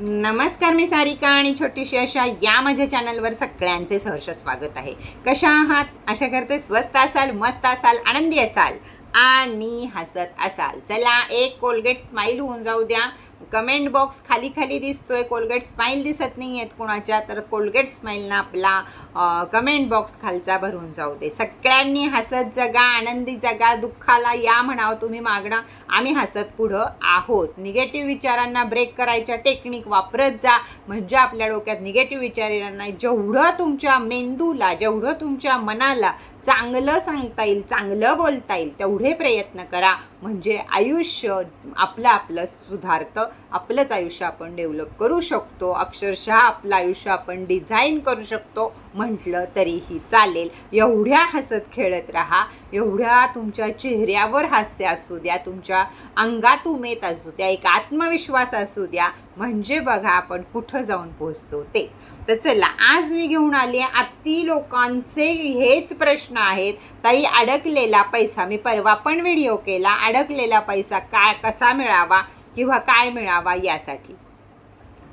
नमस्कार मी सारिका आणि छोटीशी अशा या माझ्या चॅनलवर सगळ्यांचे सहर्ष स्वागत आहे. कशा आहात? अशा करते स्वस्त असाल मस्त असाल आनंदी असाल आणि हसत असाल. चला एक कोलगेट स्माईल होऊन जाऊ द्या. कमेंट बॉक्स खाली खाली दिसतोय. कोलगेट स्माईल दिसत नाही आहेत कुणाच्या तर कोलगेट स्माईलनं आपला कमेंट बॉक्स खालचा भरून जाऊ दे. सगळ्यांनी हसत जगा आनंदी जगा दुःखाला या म्हणावं तुम्ही मागणं. आम्ही हसत पुढं आहोत. निगेटिव्ह विचारांना ब्रेक करायच्या टेक्निक वापरत जा. म्हणजे आपल्या डोक्यात निगेटिव्ह विचार येणार नाही. जेवढं तुमच्या मेंदूला जेवढं तुमच्या मनाला चांगलं सांगता येईल चांगलं बोलता येईल तेवढे प्रयत्न करा. म्हणजे आयुष्य आपलं आपलं सुधारतं. आपलंच आयुष्य आपण डेव्हलप करू शकतो. अक्षरशः आपलं आयुष्य आपण डिझाईन करू शकतो. म्हटलं तरीही चालेल. एवढ्या हसत खेळत राहा. एवढ्या तुमच्या चेहऱ्यावर हास्य असू द्या तुमच्या अंगात उमेद असू द्या एक आत्मविश्वास असू द्या म्हणजे बघा आपण कुठं जाऊन पोहोचतो ते. तर चला आज मी घेऊन आली आहे अति लोकांचे हेच प्रश्न आहेत. ताई अडकलेला पैसा मी परवा पण व्हिडिओ केला अडकलेला पैसा काय कसा मिळावा किंवा काय मिळावा यासाठी.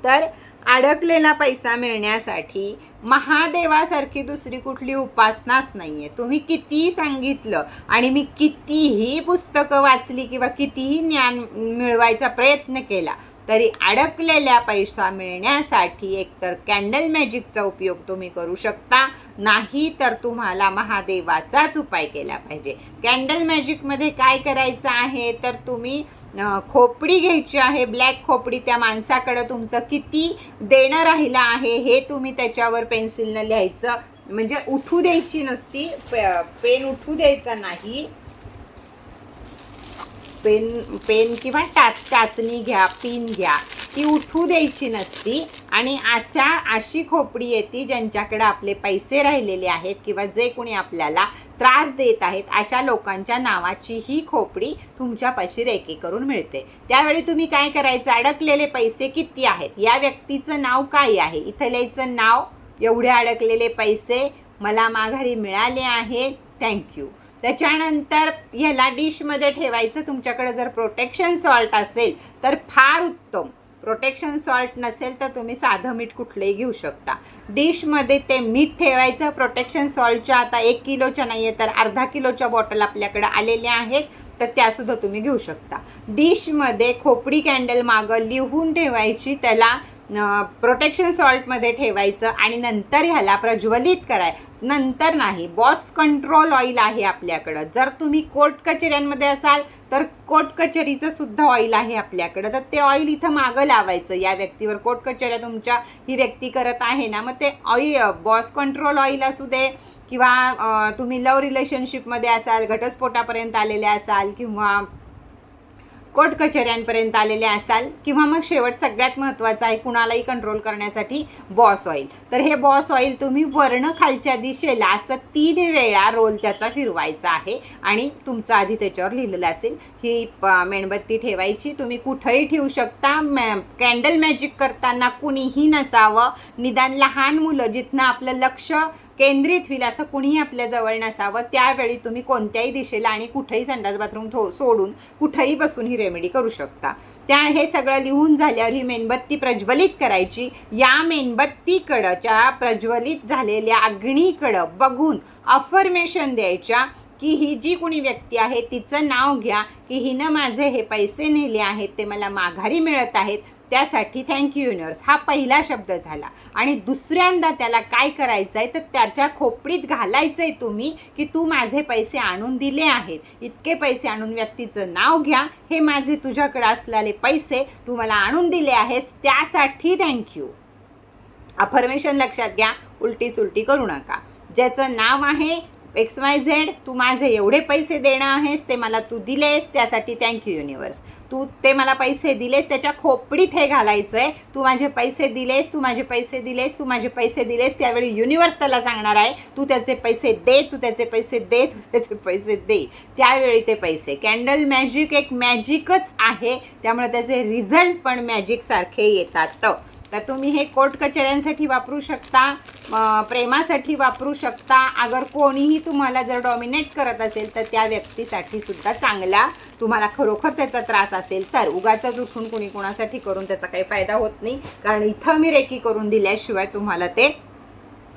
तर अडकलेला पैसा मिळण्यासाठी महादेवासारखी दुसरी कुठली उपासनाच नाही आहे तुम्ही कितीही सांगितलं आणि मी कितीही पुस्तकं वाचली किंवा कितीही ज्ञान मिळवायचा प्रयत्न केला तरी अडकलेल्या पैसा मिळण्यासाठी एकतर कॅन्डल मॅजिकचा उपयोग तुम्ही करू शकता. नाही तर तुम्हाला महादेवाचाच उपाय केला पाहिजे. कॅन्डल मॅजिकमध्ये काय करायचं आहे? तर तुम्ही खोपडी घ्यायची आहे. ब्लॅक खोपडी त्या माणसाकडं तुमचं किती देणं राहिलं आहे हे तुम्ही त्याच्यावर पेन्सिलनं लिहायचं. म्हणजे उठू द्यायची नसती पे- पेन उठू द्यायचा नाही. पेन पेन किंवा टाच टाचणी घ्या पिन घ्या ती उठू द्यायची नसती. आणि अशा अशी खोपडी येते ज्यांच्याकडे आपले पैसे राहिलेले आहेत किंवा जे कोणी आपल्याला त्रास देत आहेत अशा लोकांच्या नावाची ही खोपडी तुमच्यापाशी रेकी करून मिळते. त्यावेळी तुम्ही काय करायचं? अडकलेले पैसे किती आहेत? या व्यक्तीचं नाव काय आहे? इथं लिहायचं नाव एवढे अडकलेले पैसे मला माघारी मिळाले आहेत. थँक्यू त्याच्यानंतर ह्याला डिशमध्ये ठेवायचं. तुमच्याकडे जर प्रोटेक्शन सॉल्ट असेल तर फार उत्तम. प्रोटेक्शन सॉल्ट नसेल तर तुम्ही साधं मीठ कुठलंही घेऊ शकता. डिशमध्ये ते मीठ ठेवायचं. प्रोटेक्शन सॉल्टच्या आता एक किलोच्या नाही आहे तर अर्धा किलोच्या बॉटल आपल्याकडे आलेल्या आहेत तर त्यासुद्धा तुम्ही घेऊ शकता. डिशमध्ये खोपडी कॅन्डल मागं लिहून ठेवायची. त्याला प्रोटेक्शन सॉल्टमध्ये ठेवायचं आणि नंतर ह्याला प्रज्वलित कराय नंतर नाही बॉस कंट्रोल ऑइल आहे आपल्याकडं. जर तुम्ही कोर्ट कचेऱ्यांमध्ये असाल तर कोर्ट कचेरीचं सुद्धा ऑइल आहे आपल्याकडं. तर ते ऑइल इथं मागं लावायचं. या व्यक्तीवर कोर्ट कचेऱ्या तुमच्या ही व्यक्ती करत आहे ना मग ते ऑइल बॉस कंट्रोल ऑइल असू दे किंवा तुम्ही लव रिलेशनशिपमध्ये असाल घटस्फोटापर्यंत आलेले असाल किंवा कोर्ट कचेऱ्यांपर्यंत आलेले असाल किंवा मग शेवट सगळ्यात महत्त्वाचं आहे कुणालाही कंट्रोल करण्यासाठी बॉस ऑइल तर हे बॉस ऑइल तुम्ही वर्ण खालच्या दिशेला असं तीन वेळा रोल त्याचा फिरवायचा आहे आणि तुमचं आधी त्याच्यावर लिहिलेलं असेल ही प- मेणबत्ती ठेवायची. तुम्ही कुठंही ठेवू शकता. मॅ कॅन्डल मॅजिक करताना कुणीही नसावं. निदान लहान मुलं जिथनं आपलं लक्ष केंद्रित होईल असं कुणीही आपल्या जवळ नसावं. त्यावेळी तुम्ही कोणत्याही दिशेला आणि कुठेही संडास बाथरूम थो सोडून कुठेही बसून ही रेमेडी करू शकता. त्या हे सगळं लिहून झाल्यावर ही मेणबत्ती प्रज्वलित करायची. या मेणबत्तीकडच्या प्रज्वलित झालेल्या अग्नीकडं बघून अफर्मेशन द्यायच्या की ही जी कोणी व्यक्ती आहे तिचं नाव घ्या की हिनं माझे हे पैसे नेले आहेत ते मला माघारी मिळत आहेत त्यासाठी थँक्यू युनिवर्स हा पहिला शब्द झाला. आणि दुसऱ्यांदा त्याला काय करायचं आहे तर त्याच्या खोपडीत घालायचं आहे तुम्ही की तू माझे पैसे आणून दिले आहेत. इतके पैसे आणून व्यक्तीचं नाव घ्या. हे माझे तुझ्याकडे असलेले पैसे तू मला आणून दिले आहेस. त्यासाठी थँक्यू अफर्मेशन लक्षात घ्या. उलटी सुलटी करू नका. ज्याचं नाव आहे एक्स वाय झेड तू माझे एवढे पैसे देणं आहेस ते मला तू दिलेस त्यासाठी थँक्यू युनिवर्स तू ते मला पैसे दिलेस त्याच्या खोपडीत हे घालायचं आहे तू माझे पैसे दिलेस तू माझे पैसे दिलेस तू माझे पैसे दिलेस त्यावेळी युनिवर्स त्याला सांगणार आहे तू त्याचे पैसे दे तू त्याचे पैसे दे तू त्याचे पैसे दे. त्यावेळी ते पैसे. कॅन्डल मॅजिक एक मॅजिकच आहे त्यामुळे त्याचे रिझल्ट पण मॅजिकसारखे येतात. तर तुम्ही हे कोर्ट कचऱ्यांसाठी वापरू शकता प्रेमासाठी वापरू शकता. अगर कोणीही तुम्हाला जर डॉमिनेट करत असेल तर त्या व्यक्तीसाठी सुद्धा चांगला तुम्हाला खरोखर त्याचा त्रास असेल तर उगाच उठून कुणी कोणासाठी करून त्याचा काही फायदा होत नाही. कारण इथं मी रेकी करून दिल्याशिवाय तुम्हाला ते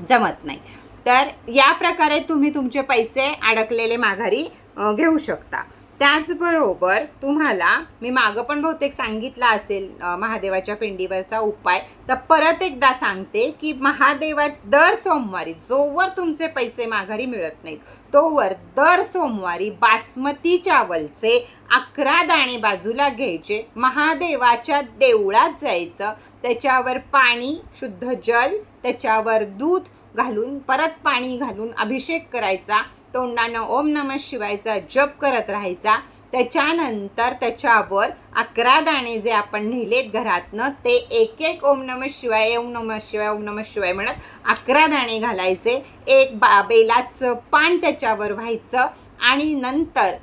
जमत नाही. तर या प्रकारे तुम्ही तुमचे पैसे अडकलेले माघारी घेऊ शकता. त्याचबरोबर तुम्हाला मी मागं पण बहुतेक सांगितलं असेल महादेवाच्या पिंडीवरचा उपाय. तर परत एकदा सांगते की महादेवा दर सोमवारी जोवर तुमचे पैसे माघारी मिळत नाहीत तोवर दर सोमवारी बासमती चावलचे अकरा दाणे बाजूला घ्यायचे महादेवाच्या देवळात जायचं त्याच्यावर पाणी शुद्ध जल त्याच्यावर दूध घालून परत पाणी घालून अभिषेक करायचा तोंडानं ओम नम शिवायचा जप करत राहायचा. त्याच्यानंतर त्याच्यावर अकरा दाणे जे आपण नेलेत घरातनं ते एक एक ओम नम शिवाय ओम नम शिवाय ओम नम शिवाय म्हणत अकरा दाणे घालायचे. एक बा बेलाचं पान त्याच्यावर व्हायचं आणि नंतर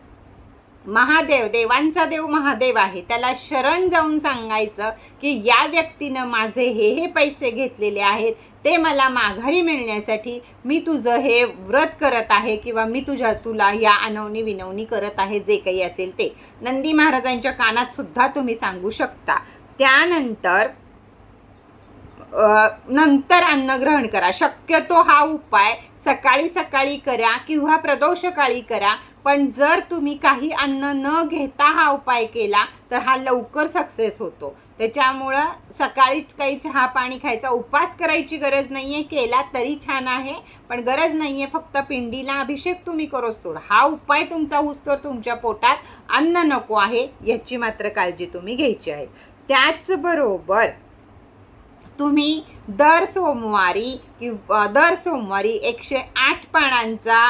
महादेव देवांचा देव महादेव आहे. त्याला शरण जाऊन सांगायचं की या व्यक्तीनं माझे हे हे पैसे घेतलेले आहेत ते मला माघारी मिळण्यासाठी मी तुझं हे व्रत करत आहे किंवा मी तुझ्या तुला या अनवणी विनवणी करत आहे जे काही असेल ते. नंदी महाराजांच्या कानात सुद्धा तुम्ही सांगू शकता. त्यानंतर नंतर अन्न ग्रहण करा. शक्यतो हा उपाय सकाळी सकाळी करा किंवा प्रदोषकाळी करा. पण जर तुम्ही काही अन्न न घेता हा उपाय केला तर हा लवकर सक्सेस होतो. त्याच्यामुळं सकाळीच काही चहा पाणी खायचा उपास करायची गरज नाही आहे केला तरी छान आहे पण गरज नाही आहे फक्त पिंडीला अभिषेक तुम्ही करोच तोड हा उपाय तुमचा होस्तोवर तुमच्या पोटात अन्न नको आहे याची मात्र काळजी तुम्ही घ्यायची आहे. त्याचबरोबर तुम्ही दर सोमवारी किंवा दर सोमवारी एकशे आठ पानांचा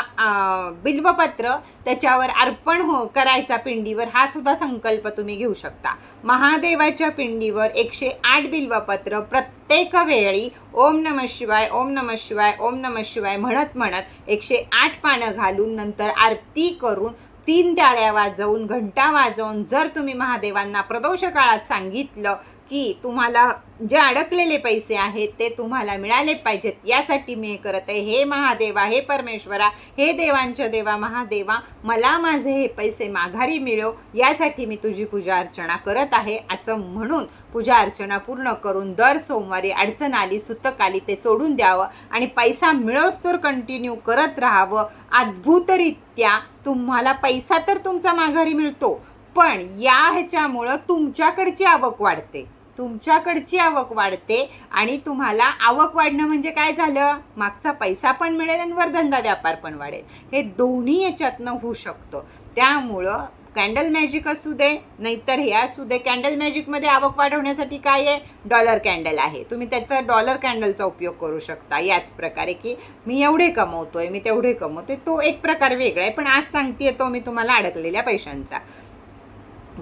बिल्वपत्र त्याच्यावर अर्पण हो करायचा पिंडीवर हा सुद्धा संकल्प तुम्ही घेऊ शकता. महादेवाच्या पिंडीवर एकशे आठ बिल्वपत्र प्रत्येक वेळी ओम नम शिवाय ओम नम शिवाय ओम नम शिवाय म्हणत म्हणत एकशे आठ पानं घालून नंतर आरती करून तीन टाळ्या वाजवून घंटा वाजवून जर तुम्ही महादेवांना प्रदोष काळात सांगितलं की तुम्हाला जे अडकलेले पैसे आहेत ते तुम्हाला मिळाले पाहिजेत. यासाठी मी हे करत आहे. हे महादेवा हे परमेश्वरा हे देवांच्या देवा महादेवा मला माझे हे पैसे माघारी मिळव यासाठी मी तुझी पूजा अर्चना करत आहे. असं म्हणून पूजा अर्चना पूर्ण करून दर सोमवारी अडचण आली सुतक आली ते सोडून द्यावं आणि पैसा मिळवस्तोवर कंटिन्यू करत राहावं. अद्भुतरित्या तुम्हाला पैसा तर तुमचा माघारी मिळतो पण या ह्याच्यामुळं तुमच्याकडची आवक वाढते. तुमच्याकडची आवक वाढते आणि तुम्हाला आवक वाढणं म्हणजे काय झालं? मागचा पैसा पण मिळेल आणि वरधंदा व्यापार पण वाढेल. हे दोन्ही याच्यातनं होऊ शकतं. त्यामुळं कॅन्डल मॅजिक असू दे नाहीतर हे असू दे. कॅन्डल मॅजिकमध्ये आवक वाढवण्यासाठी काय आहे? डॉलर कॅन्डल आहे. तुम्ही त्याचा डॉलर कॅन्डलचा उपयोग करू शकता. याच प्रकारे की मी एवढे कमवतोय मी तेवढे कमवतोय. तो एक प्रकार वेगळा आहे. पण आज सांगते तो मी तुम्हाला अडकलेल्या पैशांचा.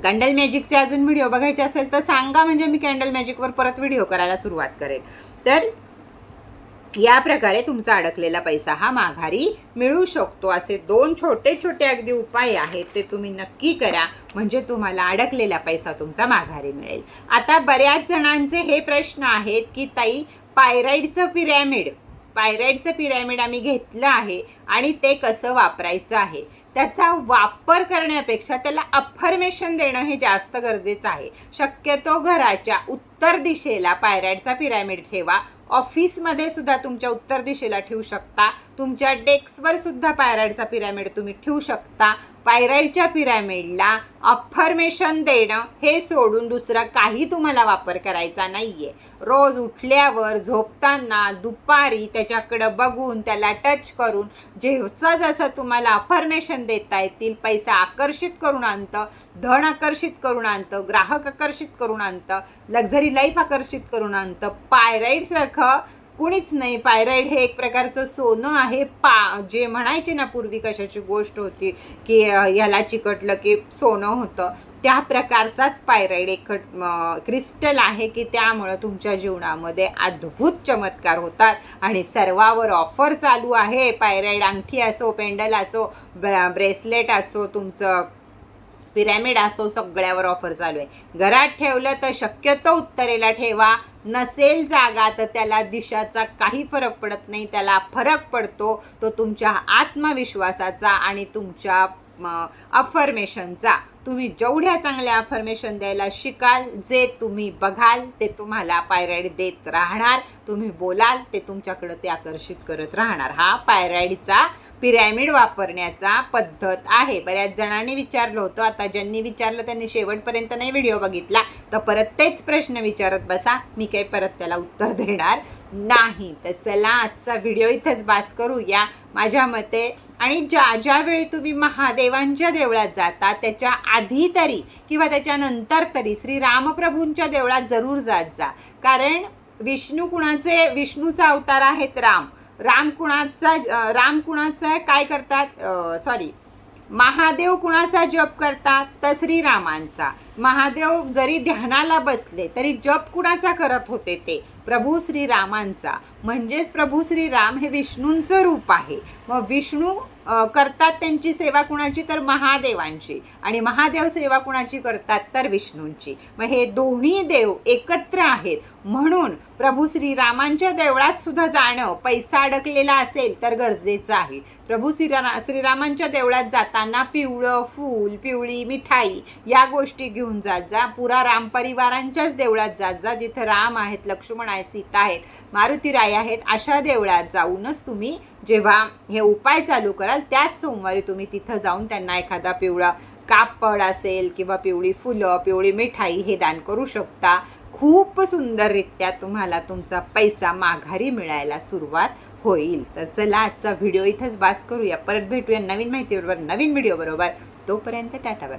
कॅन्डल मॅजिकचे अजून व्हिडिओ बघायचे असेल तर सांगा म्हणजे मी कॅन्डल मॅजिकवर परत व्हिडिओ करायला सुरुवात करेन. तर या प्रकारे तुमचा अडकलेला पैसा हा माघारी मिळू शकतो. असे दोन छोटे छोटे अगदी उपाय आहेत ते तुम्ही नक्की करा. म्हणजे तुम्हाला अडकलेला पैसा तुमचा माघारी मिळेल. आता बऱ्याच जणांचे हे प्रश्न आहेत की ताई पायराईडचं पिरॅमिड पायराईडचं पिरॅमिड आम्ही घेतलं आहे आणि ते कसं वापरायचं आहे त्याचा वापर करण्यापेक्षा त्याला अफर्मेशन देणं हे जास्त गरजेचं आहे. शक्यतो घराच्या उत्तर दिशेला पायराईडचा पिरॅमिड ठेवा. ऑफिसमध्ये सुद्धा तुमच्या उत्तर दिशेला ठेवू शकता. तुमच्या डेस्कवर सुद्धा पायराईडचा पिरॅमिड तुम्ही ठेवू शकता. पायराईडच्या पिरॅमिडला अफर्मेशन देणं हे सोडून दुसरा काही तुम्हाला वापर करायचा नाही आहे रोज उठल्यावर झोपताना दुपारी त्याच्याकडं बघून त्याला टच करून जेवचं जसं तुम्हाला अफर्मेशन देता येतील पैसा आकर्षित करून आणतं धन आकर्षित करून आणतं ग्राहक आकर्षित करून आणतं लक्झरी लाईफ आकर्षित करून आणतं पायराईडसारखं कुणीच नाही. पायराईड हे एक प्रकारचं सोनं आहे. पा जे म्हणायचे ना पूर्वी कशाची गोष्ट होती की याला चिकटलं की सोनं होतं. त्या प्रकारचाच पायराईड एक क्रिस्टल आहे की त्यामुळं तुमच्या जीवनामध्ये अद्भुत चमत्कार होतात. आणि सर्वावर ऑफर चालू आहे. पायराईड अंगठी असो पेंडल असो ब्रेसलेट असो तुमचं पिरॅमिड असो सगळ्यावर ऑफर चालू आहे. घरात ठेवलं तर शक्यतो उत्तरेला ठेवा. नसेल जागा तर त्याला दिशाचा काही फरक पडत नाही. त्याला फरक पडतो तो तुमच्या आत्मविश्वासाचा आणि तुमच्या अफर्मेशनचा तुम्ही जेवढ्या चांगल्या अफर्मेशन द्यायला शिकाल जे तुम्ही बघाल ते तुम्हाला पायराईड देत राहणार. तुम्ही बोलाल ते तुमच्याकडं ते आकर्षित करत राहणार. हा पायराईडचा पिरॅमिड वापरण्याचा पद्धत आहे. बऱ्याच जणांनी विचारलं होतं आता ज्यांनी विचारलं त्यांनी शेवटपर्यंत नाही व्हिडिओ बघितला. तर परत तेच प्रश्न विचारत बसा. मी काही परत त्याला उत्तर देणार नाही. तर चला आजचा व्हिडिओ इथंच बास करूया माझ्या मते. आणि ज्या ज्यावेळी तुम्ही महादेवांच्या देवळात जाता त्याच्या आधी तरी किंवा त्याच्यानंतर तरी श्री रामप्रभूंच्या देवळात जरूर जात जा. कारण विष्णू कुणाचे विष्णूचा अवतार आहेत राम. राम कुणाचा राम कुणाचा काय करतात? सॉरी महादेव कुणाचा जप करतात? तर श्रीरामांचा. महादेव जरी ध्यानाला बसले तरी जप कुणाचा करत होते ते? प्रभू श्रीरामांचा. म्हणजेच प्रभू श्रीराम हे विष्णूंचं रूप आहे. मग विष्णू करतात त्यांची सेवा कुणाची? तर महादेवांची. आणि महादेव सेवा कुणाची करतात? तर विष्णूंची. मग हे दोन्ही देव एकत्र आहेत. म्हणून प्रभू श्रीरामांच्या देवळात सुद्धा जाणं पैसा अडकलेला असेल तर गरजेचं आहे. प्रभू श्रीरा श्रीरामांच्या देवळात जाताना पिवळं फूल पिवळी मिठाई या गोष्टी घेऊन जात जा. पुरा राम परिवारांच्याच देवळात जात जा. जिथं राम आहेत लक्ष्मण आहेत सीता आहेत मारुतीराय आहेत अशा देवळात जाऊनच तुम्ही जेव्हा हे उपाय चालू कराल त्याच सोमवारी तुम्ही तिथं जाऊन त्यांना एखादा पिवळा कापड असेल किंवा पिवळी फुलं पिवळी मिठाई हे दान करू शकता. खूप सुंदररित्या तुम्हाला तुमचा पैसा माघारी मिळायला सुरुवात होईल. तर चला आजचा व्हिडिओ इथंच बास करूया. परत भेटूया नवीन माहितीबरोबर नवीन व्हिडिओ बरोबर. तोपर्यंत टाटा बाय